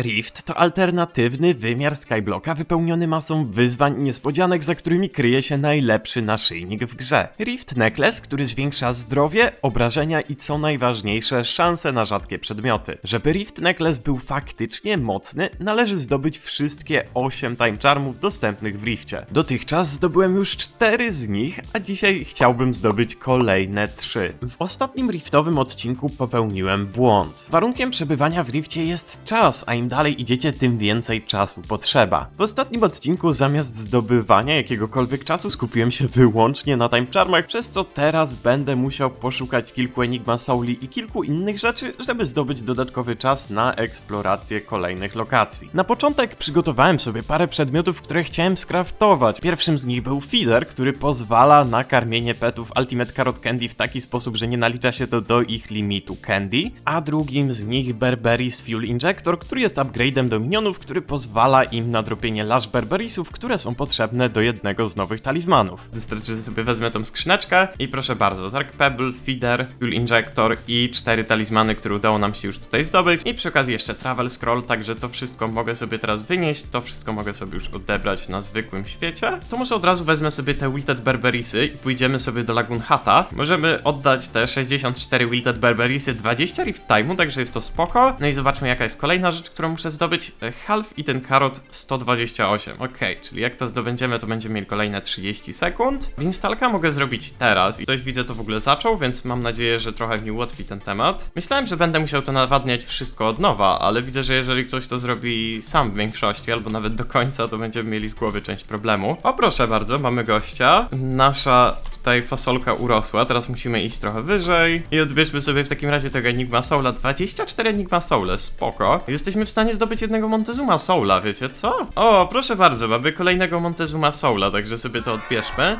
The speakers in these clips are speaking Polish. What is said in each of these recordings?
Rift to alternatywny wymiar Skyblocka wypełniony masą wyzwań i niespodzianek, za którymi kryje się najlepszy naszyjnik w grze. Rift Necklace, który zwiększa zdrowie, obrażenia i co najważniejsze, szanse na rzadkie przedmioty. Żeby Rift Necklace był faktycznie mocny, należy zdobyć wszystkie 8 Time Charmów dostępnych w Rifcie. Dotychczas zdobyłem już 4 z nich, a dzisiaj chciałbym zdobyć kolejne 3. W ostatnim Riftowym odcinku popełniłem błąd. Warunkiem przebywania w Rifcie jest czas, a im dalej idziecie, tym więcej czasu potrzeba. W ostatnim odcinku zamiast zdobywania jakiegokolwiek czasu skupiłem się wyłącznie na Time Charmach, przez co teraz będę musiał poszukać kilku Enigma Souli i kilku innych rzeczy, żeby zdobyć dodatkowy czas na eksplorację kolejnych lokacji. Na początek przygotowałem sobie parę przedmiotów, które chciałem skraftować. Pierwszym z nich był feeder, który pozwala na karmienie petów Ultimate Carrot Candy w taki sposób, że nie nalicza się to do ich limitu candy, a drugim z nich Berberis Fuel Injector, który jest upgrade'em do minionów, który pozwala im na dropienie Lash Berberisów, które są potrzebne do jednego z nowych talizmanów. Wystarczy, że sobie wezmę tą skrzyneczkę i proszę bardzo, Dark Pebble, Feeder, Fuel Injector i cztery talizmany, które udało nam się już tutaj zdobyć i przy okazji jeszcze Travel Scroll, także to wszystko mogę sobie teraz wynieść, to wszystko mogę sobie już odebrać na zwykłym świecie. To może od razu wezmę sobie te Wilted Berberisy i pójdziemy sobie do Lagoon Hata. Możemy oddać te 64 Wilted Berberisy, 20 Rift Time'u, także jest to spoko. No i zobaczmy jaka jest kolejna rzecz, którą muszę zdobyć. E, Half i ten karot 128. Okej, czyli jak to zdobędziemy, to będziemy mieli kolejne 30 sekund. Winstalka mogę zrobić teraz i ktoś widzę to w ogóle zaczął, więc mam nadzieję, że trochę mi ułatwi ten temat. Myślałem, że będę musiał to nawadniać wszystko od nowa, ale widzę, że jeżeli ktoś to zrobi sam w większości, albo nawet do końca, to będziemy mieli z głowy część problemu. O proszę bardzo, mamy gościa. Nasza tutaj fasolka urosła, teraz musimy iść trochę wyżej i odbierzmy sobie w takim razie tego Enigma Soula. 24 Enigma Soule, spoko. Jesteśmy w stanie zdobyć jednego Montezuma Soula, wiecie co? O, proszę bardzo, mamy kolejnego Montezuma Soula, także sobie to odbierzmy.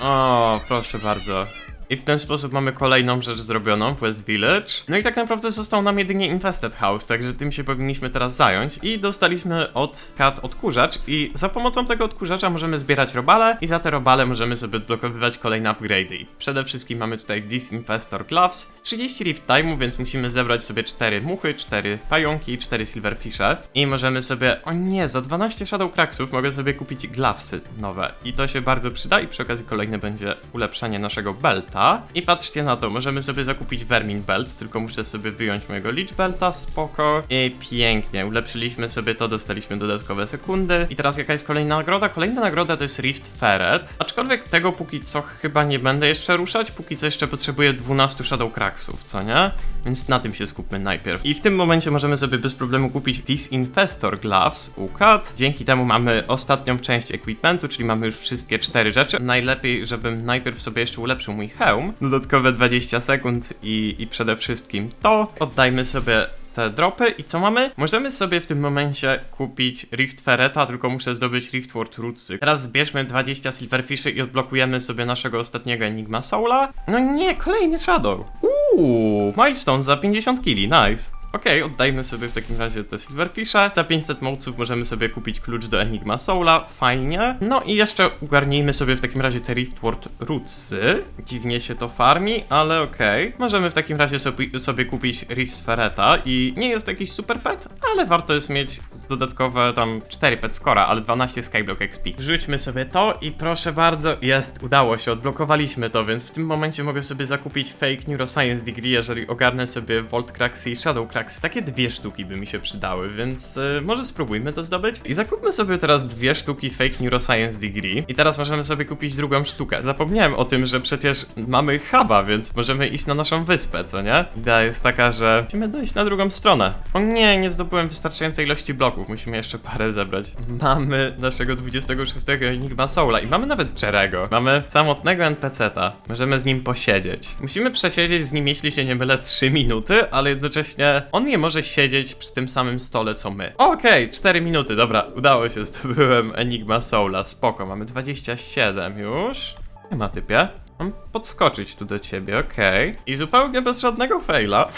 O, proszę bardzo. I w ten sposób mamy kolejną rzecz zrobioną West Village. No i tak naprawdę został nam jedynie Infested House, także tym się powinniśmy teraz zająć. I dostaliśmy od kat odkurzacz i za pomocą tego odkurzacza możemy zbierać robale i za te robale możemy sobie odblokowywać kolejne upgrade'y. Przede wszystkim mamy tutaj Disinfestor Gloves, 30 Rift Time'u, więc musimy zebrać sobie 4 muchy, 4 pająki i 4 Silverfishe. I możemy sobie, o nie, za 12 Shadow Cracksów mogę sobie kupić glavesy nowe. I to się bardzo przyda i przy okazji kolejne będzie ulepszenie naszego belta. I patrzcie na to, możemy sobie zakupić Vermin Belt, tylko muszę sobie wyjąć mojego Leech Belta, spoko. I pięknie, ulepszyliśmy sobie to, dostaliśmy dodatkowe sekundy. I teraz jaka jest kolejna nagroda? Kolejna nagroda to jest Rift Ferret. Aczkolwiek tego póki co chyba nie będę jeszcze ruszać, póki co jeszcze potrzebuję 12 Shadow Cracksów, co nie? Więc na tym się skupmy najpierw. I w tym momencie możemy sobie bez problemu kupić Disinfestor Gloves u Kat. Dzięki temu mamy ostatnią część equipmentu, czyli mamy już wszystkie cztery rzeczy. Najlepiej, żebym najpierw sobie jeszcze ulepszył mój hełm. Dodatkowe 20 sekund i, i przede wszystkim to. Oddajmy sobie te dropy i co mamy? Możemy sobie w tym momencie kupić Rift Ferreta, tylko muszę zdobyć Rift Ward Rootsy. Teraz zbierzmy 20 Silverfishy i odblokujemy sobie naszego ostatniego Enigma Soula. No nie, kolejny Shadow. Uuu, milestone za 50 kili, nice. Okej, oddajmy sobie w takim razie te Silverfishe. Za 500 moców możemy sobie kupić klucz do Enigma Soula, fajnie. No i jeszcze ugarnijmy sobie w takim razie te Riftward Rootsy. Dziwnie się to farmi, ale okej. Możemy w takim razie sobie, sobie kupić Rift Ferreta i nie jest jakiś super pet, ale warto jest mieć dodatkowe tam 4 pet scora, ale 12 Skyblock XP. Wrzućmy sobie to i proszę bardzo, jest, udało się, odblokowaliśmy to, więc w tym momencie mogę sobie zakupić Fake Neuroscience Degree, jeżeli ogarnę sobie Volt Cracksy i Shadow Takie dwie sztuki by mi się przydały, więc y, może spróbujmy to zdobyć. I zakupmy sobie teraz dwie sztuki Fake Neuroscience Degree. I teraz możemy sobie kupić drugą sztukę. Zapomniałem o tym, że przecież mamy huba, więc możemy iść na naszą wyspę, co nie? Idea jest taka, że musimy dojść na drugą stronę. O nie, nie zdobyłem wystarczającej ilości bloków, musimy jeszcze parę zebrać. Mamy naszego 26 Enigma Soula i mamy nawet Cherego. Mamy samotnego NPC-ta. Możemy z nim posiedzieć. Musimy przesiedzieć z nim, jeśli się nie mylę, 3 minuty, ale jednocześnie on nie może siedzieć przy tym samym stole co my. Okej, 4 minuty, dobra, udało się, zdobyłem Enigma Soula, spoko, mamy 27 już. Nie ma typie. Mam podskoczyć tu do ciebie, okej. I zupełnie bez żadnego faila.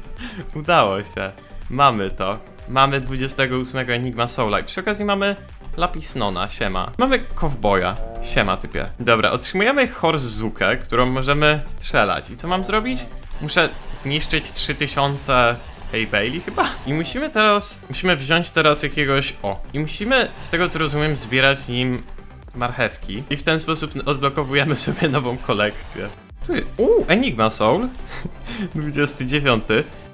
Udało się. Mamy to. Mamy 28 Enigma Soula i przy okazji mamy Lapis Nona, siema. Mamy Kowboja, siema typie. Dobra, otrzymujemy Horzukę, którą możemy strzelać. I co mam zrobić? Muszę zniszczyć 3000 Hey Bailey chyba? I musimy teraz, musimy wziąć teraz jakiegoś, o, i musimy, z tego co rozumiem, zbierać nim marchewki. I w ten sposób odblokowujemy sobie nową kolekcję. Tu jest- Enigma Soul. 29.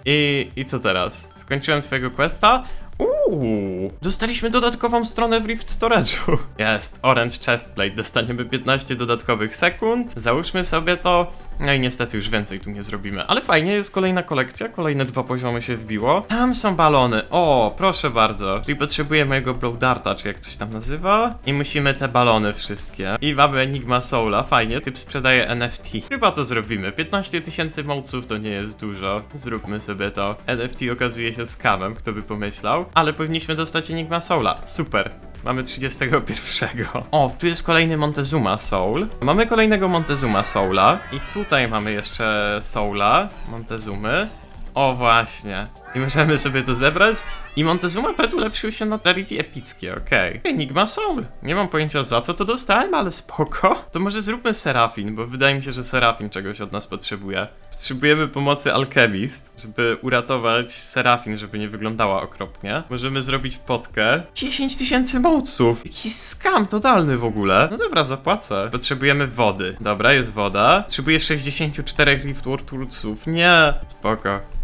I, I co teraz? Skończyłem twojego questa? Uuu, dostaliśmy dodatkową stronę w Rift Storage'u. Jest, Orange Chestplate, dostaniemy 15 dodatkowych sekund. Załóżmy sobie to. No i niestety już więcej tu nie zrobimy. Ale fajnie, jest kolejna kolekcja, kolejne dwa poziomy się wbiło. Tam są balony, o, proszę bardzo. Czyli potrzebuję mojego Blow Darta, czy jak to się tam nazywa. I musimy te balony wszystkie. I mamy Enigma Soula, fajnie, typ sprzedaje NFT. Chyba to zrobimy. 15 tysięcy moców to nie jest dużo. Zróbmy sobie to. NFT okazuje się skamem, kto by pomyślał. Ale powinniśmy dostać Enigma Soula. Super. Mamy 31. O, tu jest kolejny Montezuma Soul. Mamy kolejnego Montezuma Soula. I tutaj mamy jeszcze Soula Montezumy. O właśnie. I możemy sobie to zebrać. I Montezuma Pet ulepszył się na Rarity epickie, okej. Enigma Soul. Nie mam pojęcia za co to dostałem, ale spoko. To może zróbmy Serafin, bo wydaje mi się, że Serafin czegoś od nas potrzebuje. Potrzebujemy pomocy Alchemist, żeby uratować Serafin, żeby nie wyglądała okropnie. Możemy zrobić potkę. 10 tysięcy moców! Jakiś skam totalny w ogóle. No dobra, zapłacę. Potrzebujemy wody. Dobra, jest woda. Potrzebuję 64 Liftwurtursów. Nie! Spoko.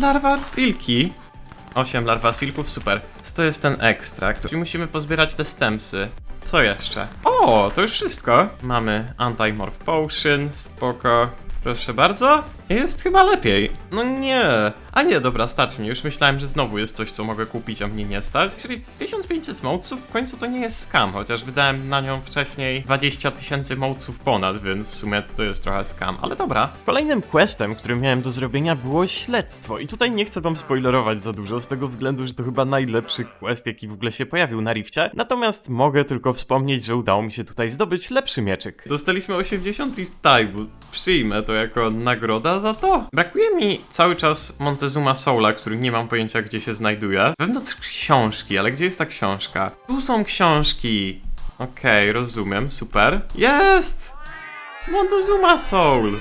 Larwa silki. 8 larwa silków, super. Co to jest ten ekstrakt? Czyli musimy pozbierać te stemsy. Co jeszcze? O, to już wszystko. Mamy Anti-Morph Potion, spoko. Proszę bardzo. Jest chyba lepiej. No nie. A nie, dobra, stać mi. Już myślałem, że znowu jest coś, co mogę kupić, a mnie nie stać. Czyli 1500 moców w końcu to nie jest scam, chociaż wydałem na nią wcześniej 20 tysięcy moców ponad, więc w sumie to jest trochę scam, ale dobra. Kolejnym questem, który miałem do zrobienia było śledztwo i tutaj nie chcę wam spoilerować za dużo, z tego względu, że to chyba najlepszy quest, jaki w ogóle się pojawił na Rifcie. Natomiast mogę tylko wspomnieć, że udało mi się tutaj zdobyć lepszy mieczyk. Dostaliśmy 80 Rift Type, przyjmę to jako nagroda za to. Brakuje mi cały czas Montezuma Soula, który nie mam pojęcia gdzie się znajduje. Wewnątrz książki, ale gdzie jest ta książka? Tu są książki. Okej, rozumiem, super. Jest! Montezuma Soul!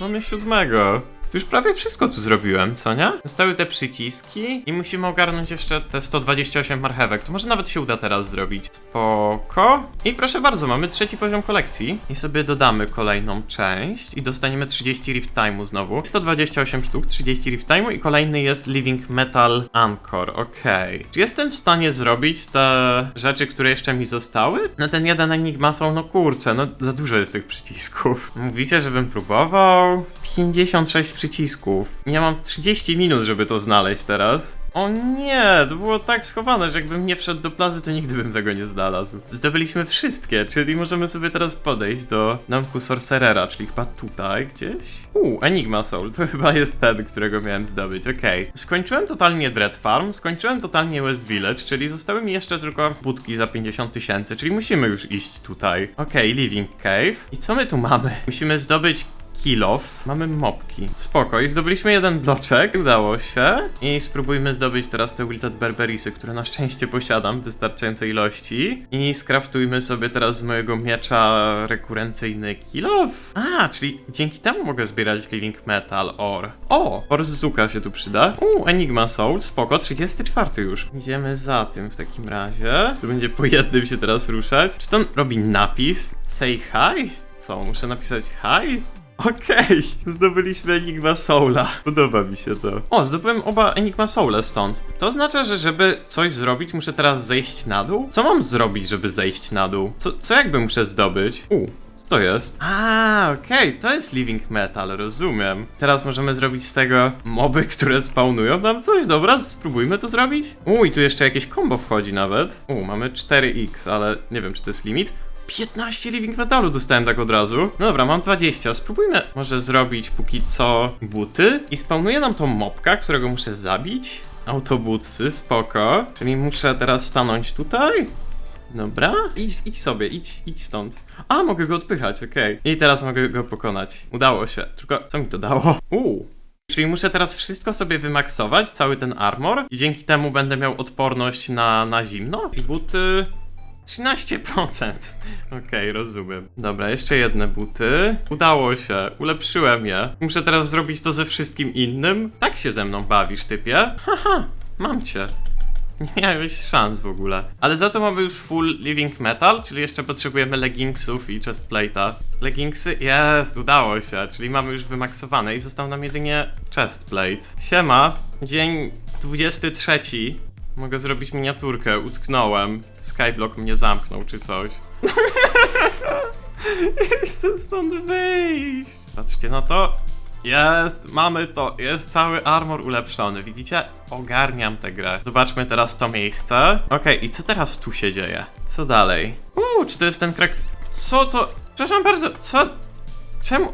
Mamy siódmego. To już prawie wszystko tu zrobiłem, co nie? Zostały te przyciski i musimy ogarnąć jeszcze te 128 marchewek. To może nawet się uda teraz zrobić. Spoko. I proszę bardzo, mamy trzeci poziom kolekcji. I sobie dodamy kolejną część i dostaniemy 30 Rift Time'u znowu. 128 sztuk, 30 Rift Time'u i kolejny jest Living Metal Anchor. Okej. Czy jestem w stanie zrobić te rzeczy, które jeszcze mi zostały? No ten jeden Enigma są, no kurczę, no za dużo jest tych przycisków. Mówicie, żebym próbował? 56 przycisków. Ja mam 30 minut, żeby to znaleźć teraz. O nie, to było tak schowane, że jakbym nie wszedł do plazy, to nigdy bym tego nie znalazł. Zdobyliśmy wszystkie, czyli możemy sobie teraz podejść do domku Sorcerera, czyli chyba tutaj gdzieś. Uuu, Enigma Soul, to chyba jest ten, którego miałem zdobyć, okej. Skończyłem totalnie Dread Farm, skończyłem totalnie West Village, czyli zostały mi jeszcze tylko budki za 50 tysięcy, czyli musimy już iść tutaj. Okej, Living Cave. I co my tu mamy? Musimy zdobyć kill off. Mamy mopki. Spoko. I zdobyliśmy jeden bloczek. Udało się. I spróbujmy zdobyć teraz te Wilted Berberisy, które na szczęście posiadam w wystarczającej ilości. I skraftujmy sobie teraz z mojego miecza rekurencyjny kill off. A, czyli dzięki temu mogę zbierać Living Metal or. O! Or z Zuka się tu przyda. Uuu, Enigma Soul. Spoko. 34 już. Idziemy za tym w takim razie. To będzie po jednym się teraz ruszać. Czy to robi napis? Say hi? Co, muszę napisać hi? Okej, zdobyliśmy Enigma Soula. Podoba mi się to. O, zdobyłem oba Enigma Soule stąd. To oznacza, że żeby coś zrobić, muszę teraz zejść na dół? Co mam zrobić, żeby zejść na dół? Co, co jakby muszę zdobyć? U, co to jest? A, okej, to jest Living Metal, rozumiem. Teraz możemy zrobić z tego moby, które spawnują nam coś. Dobra, spróbujmy to zrobić. U, i tu jeszcze jakieś combo wchodzi nawet. U, mamy 4x, ale nie wiem, czy to jest limit. 15 living metalu dostałem tak od razu. No dobra, mam 20. Spróbujmy może zrobić póki co buty. I spawnuje nam to mopka, którego muszę zabić. Autobutsy, spoko. Czyli muszę teraz stanąć tutaj. Dobra, idź, idź sobie, idź, idź stąd. A, mogę go odpychać, okej. I teraz mogę go pokonać. Udało się. Tylko, co mi to dało? Uuu. Czyli muszę teraz wszystko sobie wymaksować, cały ten armor i dzięki temu będę miał odporność na, na zimno. I buty... 13%. Okej, rozumiem. Dobra, jeszcze jedne buty. Udało się, ulepszyłem je. Muszę teraz zrobić to ze wszystkim innym? Tak się ze mną bawisz, typie? Haha, mam cię. Nie miałeś szans w ogóle. Ale za to mamy już full living metal, czyli jeszcze potrzebujemy leggingsów i chestplate'a. Leggingsy? Jest, udało się, czyli mamy już wymaksowane i został nam jedynie chestplate. Siema, dzień 23. Mogę zrobić miniaturkę, utknąłem. Skyblock mnie zamknął czy coś. Chcę stąd wyjść. Patrzcie na to. Jest, mamy to, jest cały armor ulepszony, widzicie? Ogarniam tę grę. Zobaczmy teraz to miejsce. Okej, i co teraz tu się dzieje? Co dalej? Uuu, czy to jest ten krak... Co to? Przepraszam bardzo, co? Czemu?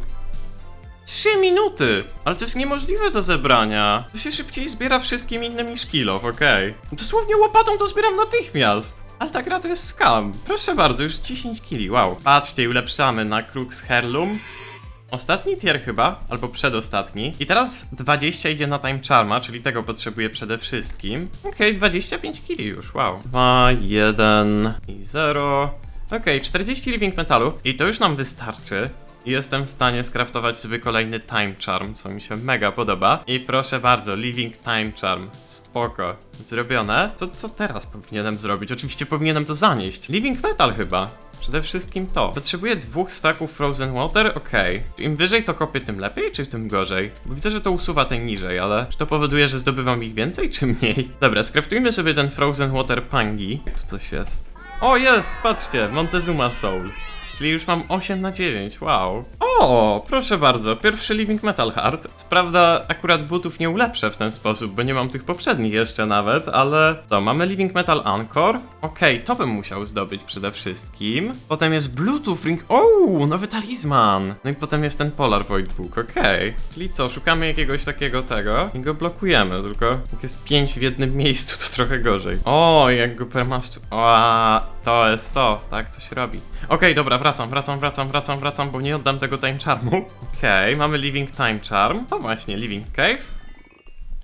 Trzy minuty! Ale to jest niemożliwe do zebrania. To się szybciej zbiera wszystkim innym niż kilof, okej. Dosłownie łopatą to zbieram natychmiast. Ale ta gra to jest scam. Proszę bardzo, już 10 kili, wow. Patrzcie, ulepszamy na Crux Herlum. Ostatni tier chyba, albo przedostatni. I teraz 20 idzie na Time Charma, czyli tego potrzebuję przede wszystkim. Okej, 25 kili już, wow. 2, 1 i 0. Okej, 40 living metalu. I to już nam wystarczy. Jestem w stanie skraftować sobie kolejny Time Charm, co mi się mega podoba. I proszę bardzo, Living Time Charm. Spoko. Zrobione. To co teraz powinienem zrobić? Oczywiście powinienem to zanieść. Living Metal chyba. Przede wszystkim to. Potrzebuję dwóch staków Frozen Water, okej. Im wyżej to kopię, tym lepiej, czy tym gorzej? Bo widzę, że to usuwa ten niżej, ale czy to powoduje, że zdobywam ich więcej, czy mniej? Dobra, skraftujmy sobie ten Frozen Water Pangi. Tu coś jest. O, jest! Patrzcie, Montezuma Soul. Czyli już mam 8 na 9, wow. O, proszę bardzo, pierwszy Living Metal. Co Prawda, akurat butów nie ulepszę w ten sposób, bo nie mam tych poprzednich jeszcze nawet, ale to, mamy Living Metal Anchor. Okej, to bym musiał zdobyć przede wszystkim. Potem jest Bluetooth Ring, o, nowy talizman. No i potem jest ten Polar Void Book, okej. Czyli co, szukamy jakiegoś takiego tego i go blokujemy, tylko jak jest 5 w jednym miejscu, to trochę gorzej. O, jak go permastu... O, to jest to, tak to się robi. Okej, dobra, wracam, wracam, wracam, wracam, wracam, bo nie oddam tego time charmu. Okej, mamy Living Time Charm. O właśnie, Living Cave.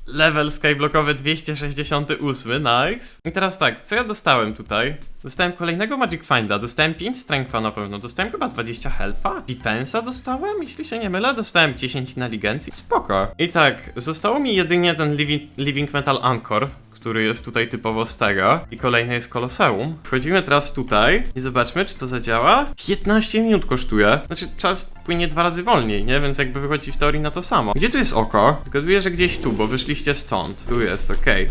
Level skyblockowy 268, nice. I teraz tak, co ja dostałem tutaj? Dostałem kolejnego Magic Finda, dostałem 5 Strength'a na pewno, dostałem chyba 20 Health'a, Defense'a dostałem, jeśli się nie mylę, dostałem 10 inteligencji, spoko. I tak, zostało mi jedynie ten Living, living Metal Anchor, który jest tutaj typowo z tego. I kolejny jest Koloseum. Wchodzimy teraz tutaj i zobaczmy, czy to zadziała. 15 minut kosztuje. Znaczy, czas płynie dwa razy wolniej, nie? Więc jakby wychodzi w teorii na to samo. Gdzie tu jest oko? Zgaduję, że gdzieś tu, bo wyszliście stąd. Tu jest, okej.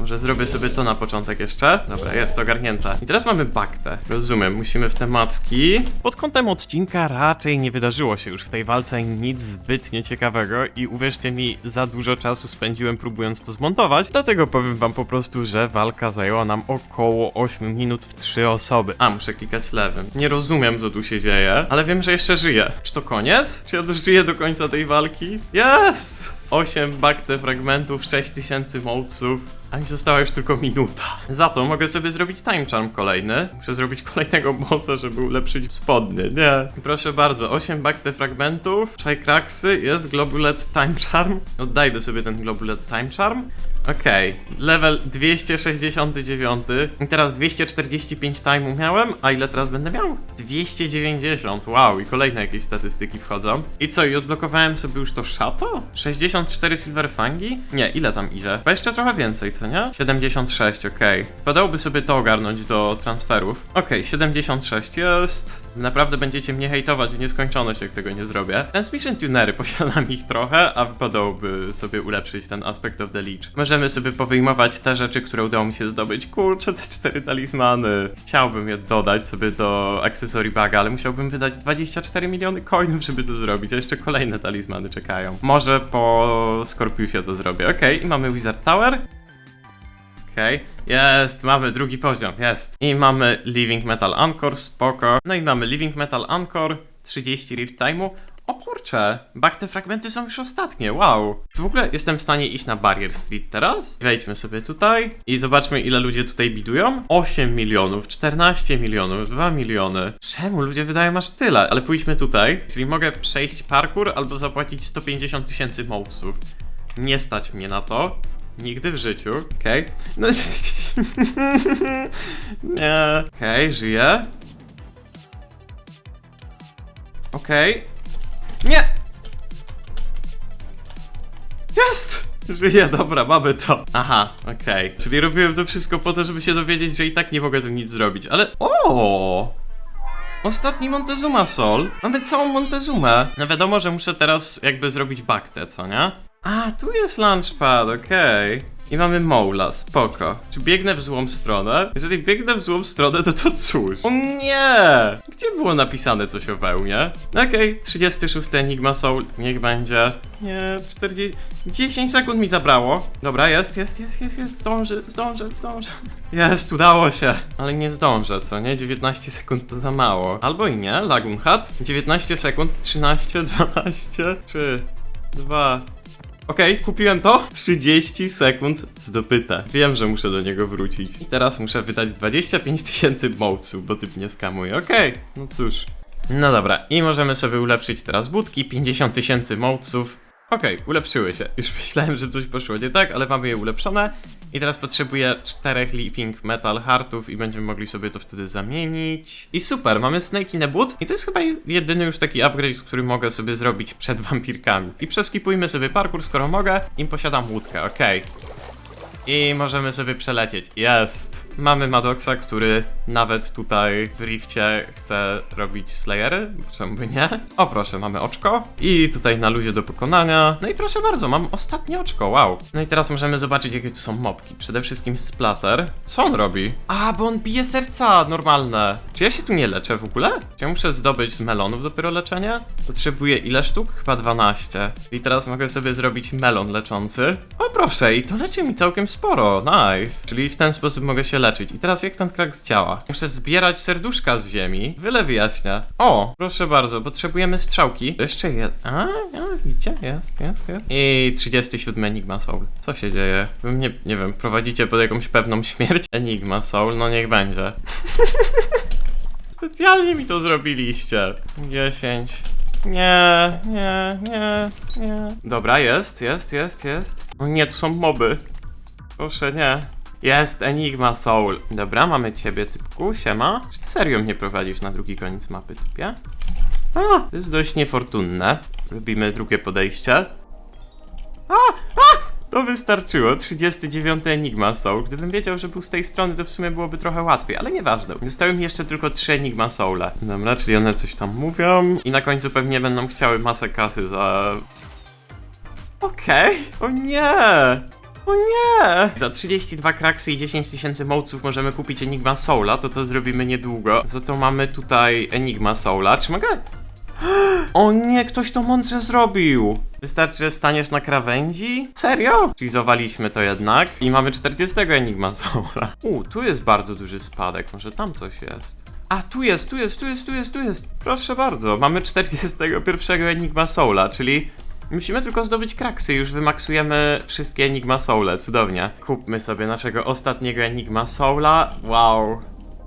Może zrobię sobie to na początek jeszcze. Dobra, jest ogarnięte. I teraz mamy baktę. Rozumiem, musimy w te macki. Pod kątem odcinka raczej nie wydarzyło się już w tej walce nic zbytnie ciekawego i uwierzcie mi, za dużo czasu spędziłem próbując to zmontować, dlatego powiem wam po prostu, że walka zajęła nam około 8 minut w 3 osoby. A, muszę klikać lewym. Nie rozumiem, co tu się dzieje, ale wiem, że jeszcze żyję. Czy to koniec? Czy ja dożyję do końca tej walki? Yes! 8 bakte fragmentów, 6000 mołców. A mi została już tylko minuta. Za to mogę sobie zrobić time charm kolejny. Muszę zrobić kolejnego bossa, żeby ulepszyć spodnie. Nie. Proszę bardzo, 8 bakte fragmentów, Kraksy, jest Globulet time charm. Oddajmy sobie ten Globulet time charm. Okej, level 269. I teraz 245 time'u miałem, a ile teraz będę miał? 290, wow, i kolejne jakieś statystyki wchodzą. I co, i odblokowałem sobie już to szato? 64 silver fangi? Nie, ile tam idzie? Chyba jeszcze trochę więcej, co nie? 76, okej. Wypadałoby sobie to ogarnąć do transferów. Okej, 76 jest. Naprawdę będziecie mnie hejtować w nieskończoność, jak tego nie zrobię. Transmission tunery, posiadam ich trochę, a wypadałoby sobie ulepszyć ten aspekt of the leech. Możemy sobie powyjmować te rzeczy, które udało mi się zdobyć. Kurczę, te cztery talizmany. Chciałbym je dodać sobie do akcesory baga, ale musiałbym wydać 24 miliony coinów, żeby to zrobić, a jeszcze kolejne talizmany czekają. Może po Scorpiusie to zrobię. Okej, i mamy Wizard Tower. Okej, jest, mamy drugi poziom, jest. I mamy Living Metal Anchor, spoko. No i mamy Living Metal Anchor, 30 Rift Time'u. O kurczę, bak te fragmenty są już ostatnie, wow. Czy w ogóle jestem w stanie iść na Barrier Street teraz? Wejdźmy sobie tutaj i zobaczmy ile ludzie tutaj bidują. 8 milionów, 14 milionów, 2 miliony. Czemu ludzie wydają aż tyle? Ale pójdźmy tutaj, czyli mogę przejść parkour albo zapłacić 150 tysięcy mołców. Nie stać mnie na to. Nigdy w życiu, okej. No... nie. Okej, żyje. Okej. Nie! Jest! Żyje, dobra, mamy to. Aha, okej. Czyli robiłem to wszystko po to, żeby się dowiedzieć, że i tak nie mogę tu nic zrobić, ale... O! Ostatni Montezuma Sol. Mamy całą Montezumę. No wiadomo, że muszę teraz jakby zrobić baktę, co nie? A, tu jest launchpad, okej. I mamy Moula, spoko. Czy biegnę w złą stronę? Jeżeli biegnę w złą stronę, to to cóż. O nie! Gdzie było napisane coś o wełnie? Okej, 36 Enigma Soul, niech będzie. Nie, 40... 10 sekund mi zabrało. Dobra, jest, jest, jest, jest, jest, zdążę, zdążę, zdążę. Jest, udało się. Ale nie zdążę, co nie? 19 sekund to za mało. Albo i nie, Lagun Hat. 19 sekund, 13, 12, 3, 2, Okej, kupiłem to. 30 sekund zdobyte. Wiem, że muszę do niego wrócić. I teraz muszę wydać 25 tysięcy mołców, bo typ nie skamuje. Okej, no cóż. No dobra, i możemy sobie ulepszyć teraz budki. 50 tysięcy mołców. Okej, ulepszyły się. Już myślałem, że coś poszło nie tak, ale mamy je ulepszone. I teraz potrzebuję czterech Leaping Metal Heartów i będziemy mogli sobie to wtedy zamienić. I super, mamy Snake in a Boot. I to jest chyba jedyny już taki upgrade, który mogę sobie zrobić przed wampirkami. I przeskipujmy sobie parkour, skoro mogę. I posiadam łódkę, okej. I możemy sobie przelecieć. Jest! Mamy Maddoxa, który nawet tutaj w Rifcie chce robić Slayery. Czemu by nie? O proszę, mamy oczko. I tutaj na luzie do pokonania. No i proszę bardzo, mam ostatnie oczko, wow. No i teraz możemy zobaczyć, jakie tu są mobki. Przede wszystkim Splatter. Co on robi? A, bo on bije serca normalne. Czy ja się tu nie leczę w ogóle? Czy ja muszę zdobyć z melonów dopiero leczenie? Potrzebuję ile sztuk? Chyba 12. I teraz mogę sobie zrobić melon leczący. O proszę, i to leczy mi całkiem sporo, nice. Czyli w ten sposób mogę się leczyć. I teraz jak ten kraks działa? Muszę zbierać serduszka z ziemi. Wyle wyjaśnia. O, proszę bardzo, potrzebujemy strzałki. Jeszcze. A, a, widzicie? Jest, jest, jest. I 37 Enigma Soul. Co się dzieje? Wy mnie, nie wiem, prowadzicie pod jakąś pewną śmierć? Enigma Soul, no niech będzie. Specjalnie mi to zrobiliście. 10. Nie, nie, nie, nie. Dobra, jest, jest, jest, jest. O nie, tu są moby. Proszę, nie. Jest Enigma Soul. Dobra, mamy ciebie, typku, siema. Czy ty serio mnie prowadzisz na drugi koniec mapy, typie? A, to jest dość niefortunne. Robimy drugie podejście. A, a! To wystarczyło. 39 Enigma Soul. Gdybym wiedział, że był z tej strony, to w sumie byłoby trochę łatwiej, ale nieważne. Zostały mi jeszcze tylko 3 Enigma Soule. Dobra, czyli one coś tam mówią. I na końcu pewnie będą chciały masę kasy za... Okej. O nie! O nie! Za 32 kraksy i 10 tysięcy mołców możemy kupić Enigma Soula, to to zrobimy niedługo. Za to mamy tutaj Enigma Soula. Czy mogę... O nie, ktoś to mądrze zrobił! Wystarczy, że staniesz na krawędzi? Serio? Skizowaliśmy to jednak i mamy 40 Enigma Soula. U, tu jest bardzo duży spadek, może tam coś jest. A, tu jest, tu jest, tu jest, tu jest, tu jest. Proszę bardzo, mamy 41 Enigma Soula, czyli musimy tylko zdobyć kraksy, już wymaksujemy wszystkie Enigma Soule, cudownie. Kupmy sobie naszego ostatniego Enigma Soula, wow.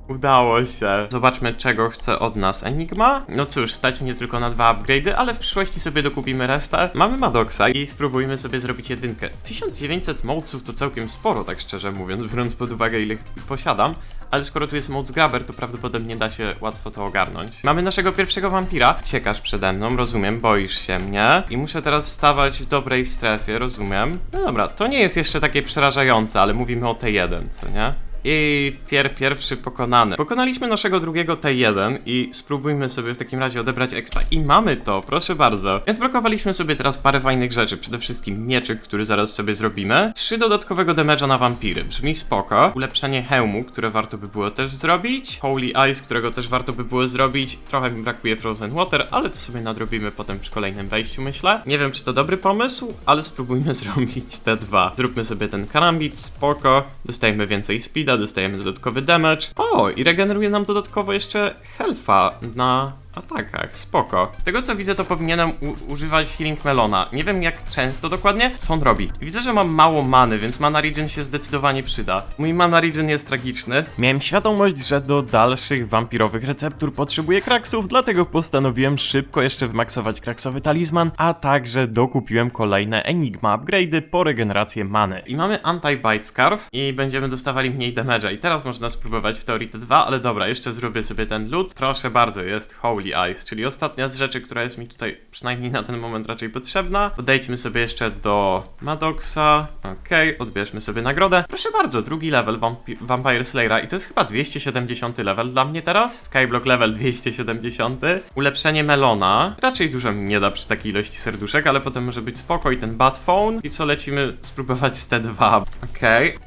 Udało się. Zobaczmy, czego chce od nas Enigma. No cóż, stać mnie tylko na dwa upgrade'y, ale w przyszłości sobie dokupimy resztę. Mamy Maddoxa i spróbujmy sobie zrobić jedynkę. 1900 mołców to całkiem sporo, tak szczerze mówiąc, biorąc pod uwagę ile posiadam. Ale skoro tu jest moc grabber, to prawdopodobnie da się łatwo to ogarnąć. Mamy naszego pierwszego wampira. Ciekasz przede mną, rozumiem, boisz się mnie. I muszę teraz stawać w dobrej strefie, rozumiem. No dobra, to nie jest jeszcze takie przerażające, ale mówimy o T1, co nie? I tier pierwszy pokonany. Pokonaliśmy naszego drugiego T1 i spróbujmy sobie w takim razie odebrać expa. I mamy to, proszę bardzo. I Odblokowaliśmy sobie teraz parę fajnych rzeczy. Przede wszystkim mieczyk, który zaraz sobie zrobimy. Trzy dodatkowego damage'a na wampiry. Brzmi spoko. Ulepszenie hełmu, które warto by było też zrobić. Holy Ice, którego też warto by było zrobić. Trochę mi brakuje Frozen Water, ale to sobie nadrobimy potem przy kolejnym wejściu, myślę. Nie wiem, czy to dobry pomysł, ale spróbujmy zrobić te dwa. Zróbmy sobie ten karambit, spoko. Dostajemy więcej speeda, dostajemy dodatkowy damage. O, i regeneruje nam dodatkowo jeszcze health'a na atakach. Spoko. Z tego co widzę, to powinienem używać Healing Melona. Nie wiem jak często dokładnie, co on robi. Widzę, że mam mało many, więc Mana Regen się zdecydowanie przyda. Mój Mana Regen jest tragiczny. Miałem świadomość, że do dalszych wampirowych receptur potrzebuję kraksów, dlatego postanowiłem szybko jeszcze wymaksować kraksowy talizman, a także dokupiłem kolejne Enigma upgrade'y po regenerację many. I mamy Anti-Bite Scarf i będziemy dostawali mniej damage'a. I teraz można spróbować w teorii te dwa, ale dobra, jeszcze zrobię sobie ten loot. Proszę bardzo, jest Holy Ice, czyli ostatnia z rzeczy, która jest mi tutaj przynajmniej na ten moment raczej potrzebna. Podejdźmy sobie jeszcze do Maddoxa. Okej, odbierzmy sobie nagrodę. Proszę bardzo, drugi level Vampi Vampire Slayera i to jest chyba 270 level dla mnie teraz. Skyblock level 270. Ulepszenie Melona. Raczej dużo mi nie da przy takiej ilości serduszek, ale potem może być spoko i ten Bad Phone. I co, lecimy spróbować z T2. Okej.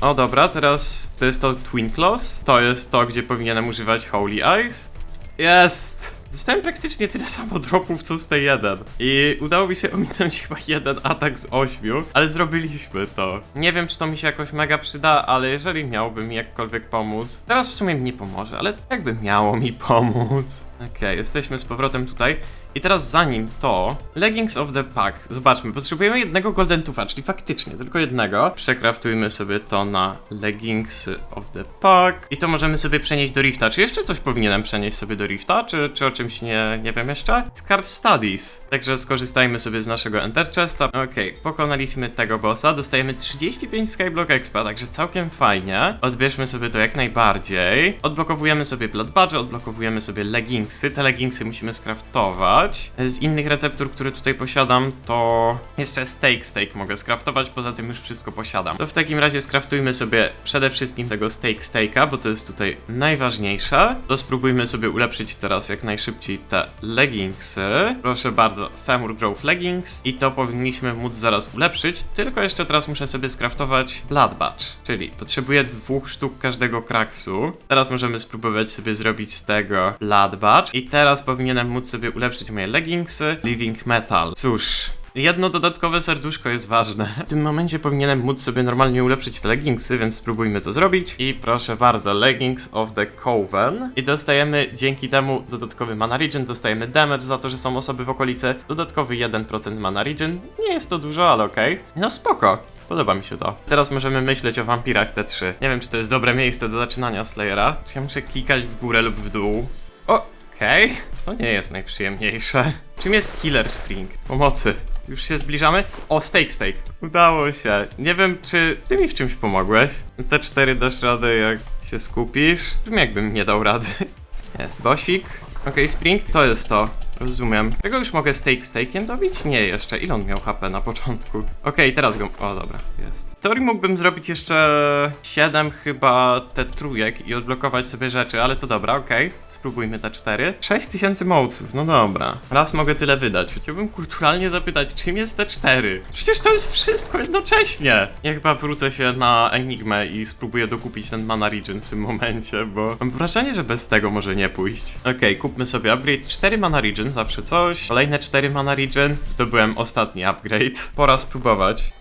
O dobra, teraz to jest to Twinklos. To jest to, gdzie powinienem używać Holy Eyes. Jest! Dostałem praktycznie tyle samo dropów co z tej 1 I udało mi się ominąć chyba jeden atak z 8 Ale zrobiliśmy to. Nie wiem czy to mi się jakoś mega przyda Ale jeżeli miałoby mi jakkolwiek pomóc Teraz w sumie mi nie pomoże, ale jakby miało mi pomóc Okej, jesteśmy z powrotem tutaj i teraz zanim to, Leggings of the Pack, zobaczmy, potrzebujemy jednego Golden Tufa, czyli faktycznie tylko jednego. Przekraftujmy sobie to na Leggings of the Pack i to możemy sobie przenieść do Rifta. Czy jeszcze coś powinienem przenieść sobie do Rifta, czy, czy o czymś nie, nie wiem jeszcze? Scarf Studies. Także skorzystajmy sobie z naszego Enter Chesta. Okej, pokonaliśmy tego bossa, dostajemy 35 Skyblock Expa, także całkiem fajnie. Odbierzmy sobie to jak najbardziej. Odblokowujemy sobie Blood Badge, odblokowujemy sobie Leggingsy. Te Leggingsy musimy skraftować. Z innych receptur, które tutaj posiadam, to jeszcze steak steak mogę skraftować, poza tym już wszystko posiadam. To w takim razie skraftujmy sobie przede wszystkim tego steak steaka, bo to jest tutaj najważniejsze. To spróbujmy sobie ulepszyć teraz jak najszybciej te leggingsy. Proszę bardzo, Femur Growth Leggings i to powinniśmy móc zaraz ulepszyć, tylko jeszcze teraz muszę sobie skraftować Blood Badge, czyli potrzebuję dwóch sztuk każdego kraksu. Teraz możemy spróbować sobie zrobić z tego Blood Badge i teraz powinienem móc sobie ulepszyć moje leggingsy Living Metal. Cóż, Jedno dodatkowe serduszko jest ważne. W tym momencie powinienem móc sobie normalnie ulepszyć te leggingsy, więc spróbujmy to zrobić. I proszę bardzo, Leggings of the Coven. I dostajemy dzięki temu dodatkowy mana regen, dostajemy damage za to, że są osoby w okolicy. Dodatkowy 1% mana regen. Nie jest to dużo, ale okej. No spoko. Podoba mi się to. Teraz możemy myśleć o wampirach T3. Nie wiem, czy to jest dobre miejsce do zaczynania Slayera. Czy ja muszę klikać w górę lub w dół? Okej. To nie jest najprzyjemniejsze. Czym jest Killer Spring? Pomocy. Już się zbliżamy? O, steak steak. Udało się. Nie wiem, czy ty mi w czymś pomogłeś? Te cztery dasz radę, jak się skupisz? Brzmi jakbym nie dał rady. Jest bosik. Okej, Spring, to jest to. Rozumiem. Tego już mogę steak steakiem dobić? Nie, jeszcze. Ile on miał HP na początku? Okej, teraz go... O, dobra, jest. W teorii mógłbym zrobić jeszcze 7 chyba te trójek i odblokować sobie rzeczy, ale to dobra, okej. Spróbujmy te cztery. 6000 moców, no dobra. Raz mogę tyle wydać. Chciałbym kulturalnie zapytać, czym jest te cztery? Przecież to jest wszystko jednocześnie. Ja chyba wrócę się na Enigmę i spróbuję dokupić ten Mana Regen w tym momencie, bo mam wrażenie, że bez tego może nie pójść. Okej, kupmy sobie upgrade. 4 Mana Regen, zawsze coś. Kolejne 4 Mana Regen. To byłem ostatni upgrade. Pora spróbować.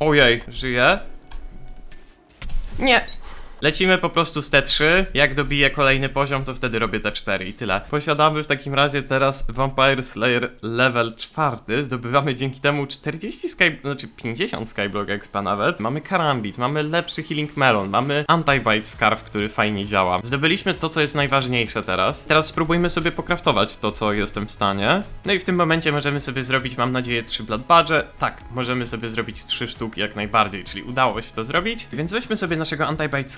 Ojej, żyje? Nie. Lecimy po prostu z T3. Jak dobiję kolejny poziom, to wtedy robię T4 i tyle. Posiadamy w takim razie teraz Vampire Slayer level 4. Zdobywamy dzięki temu 40 sky... znaczy 50 Skyblock Expa nawet. Mamy Karambit, mamy lepszy Healing Melon, mamy Anti-Bite Scarf, który fajnie działa. Zdobyliśmy to, co jest najważniejsze teraz. Teraz spróbujmy sobie pokraftować to, co jestem w stanie. No i w tym momencie możemy sobie zrobić, mam nadzieję, 3 Blood Badge. Tak, możemy sobie zrobić 3 sztuki jak najbardziej, czyli udało się to zrobić. Więc weźmy sobie naszego Anti-Bite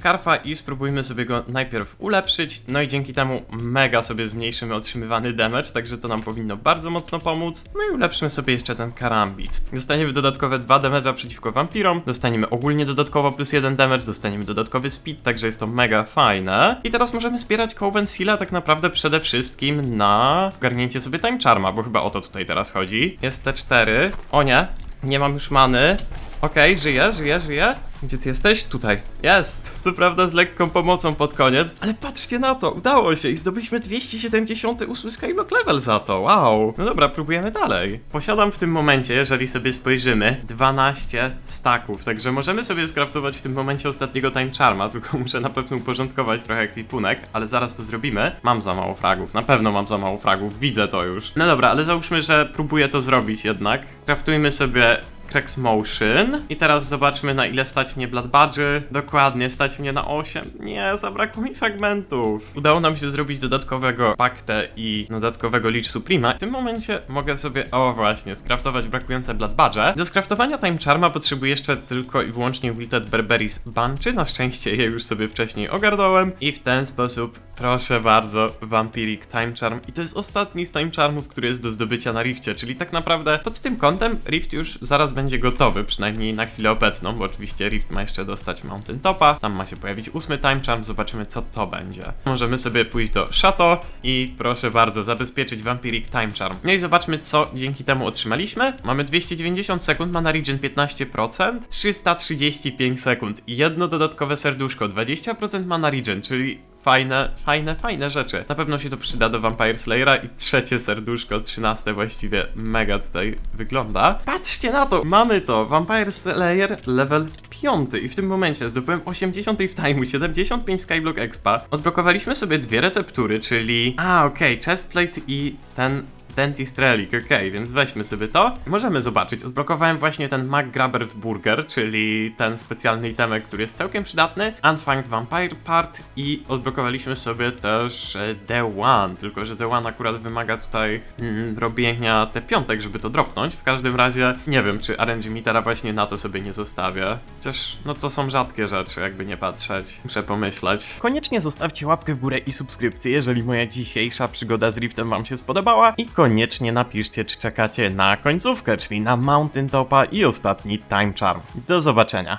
I spróbujmy sobie go najpierw ulepszyć. No i dzięki temu mega sobie zmniejszymy otrzymywany damage, także to nam powinno bardzo mocno pomóc. No i ulepszymy sobie jeszcze ten Karambit. Dostaniemy dodatkowe 2 damage'a przeciwko vampirom, dostaniemy ogólnie dodatkowo plus 1 damage, dostaniemy dodatkowy speed, także jest to mega fajne. I teraz możemy zbierać Coven Seala tak naprawdę przede wszystkim na ogarnięcie sobie Time Charma, bo chyba o to tutaj teraz chodzi. Jest T4. O nie, nie mam już many. Okej, żyję, żyję, żyję. Gdzie ty jesteś? Tutaj. Jest! Co prawda z lekką pomocą pod koniec, ale patrzcie na to, udało się i zdobyliśmy 278 Skyblock level za to, wow! No dobra, próbujemy dalej. Posiadam w tym momencie, jeżeli sobie spojrzymy, 12 staków, także możemy sobie skraftować w tym momencie ostatniego time charma, tylko muszę na pewno uporządkować trochę ekwipunek, ale zaraz to zrobimy. Mam za mało fragów, na pewno mam za mało fragów, widzę to już. No dobra, ale załóżmy, że próbuję to zrobić jednak. Kraftujmy sobie Crex Motion. I teraz zobaczmy na ile stać mnie Blood Badge. Dokładnie, stać mnie na 8. Nie, zabrakło mi fragmentów. Udało nam się zrobić dodatkowego Paktę i dodatkowego Lich Suprema. W tym momencie mogę sobie, o właśnie, skraftować brakujące Blood Badge. Do skraftowania Time Charma potrzebuję jeszcze tylko i wyłącznie Wilted Berberis Bunchy. Na szczęście je już sobie wcześniej ogarnąłem. I w ten sposób, proszę bardzo, Vampiric Time Charm. I to jest ostatni z Time Charmów, który jest do zdobycia na Rifcie, czyli tak naprawdę pod tym kątem Rift już zaraz będzie gotowy, przynajmniej na chwilę obecną, bo oczywiście Rift ma jeszcze dostać Mountain Topa, tam ma się pojawić ósmy Time Charm, zobaczymy co to będzie. Możemy sobie pójść do Chateau i proszę bardzo, zabezpieczyć Vampiric Time Charm. No i zobaczmy co dzięki temu otrzymaliśmy. Mamy 290 sekund, mana regen 15%, 335 sekund jedno dodatkowe serduszko, 20% mana regen, czyli fajne, fajne, fajne rzeczy. Na pewno się to przyda do Vampire Slayera i trzecie serduszko, 13 właściwie, mega tutaj wygląda. Patrzcie na to, mamy to, Vampire Slayer level 5 i w tym momencie zdobyłem 80 w time'u, 75 Skyblock Expa. Odblokowaliśmy sobie dwie receptury, czyli... A, okej, chestplate i ten Dentist Relic, okej, więc weźmy sobie to. Możemy zobaczyć, odblokowałem właśnie ten Mag Grabber w Burger, czyli ten specjalny itemek, który jest całkiem przydatny. Unfanged Vampire Part i odblokowaliśmy sobie też e, The One, tylko że The One akurat wymaga tutaj mm, robienia te piątek, żeby to dropnąć. W każdym razie nie wiem, czy RNG Mitera właśnie na to sobie nie zostawię. Chociaż no to są rzadkie rzeczy, jakby nie patrzeć. Muszę pomyśleć. Koniecznie zostawcie łapkę w górę i subskrypcję, jeżeli moja dzisiejsza przygoda z Riftem wam się spodobała i koniecznie napiszcie, czy czekacie na końcówkę, czyli na Mountain Topa i ostatni Time Charm. Do zobaczenia.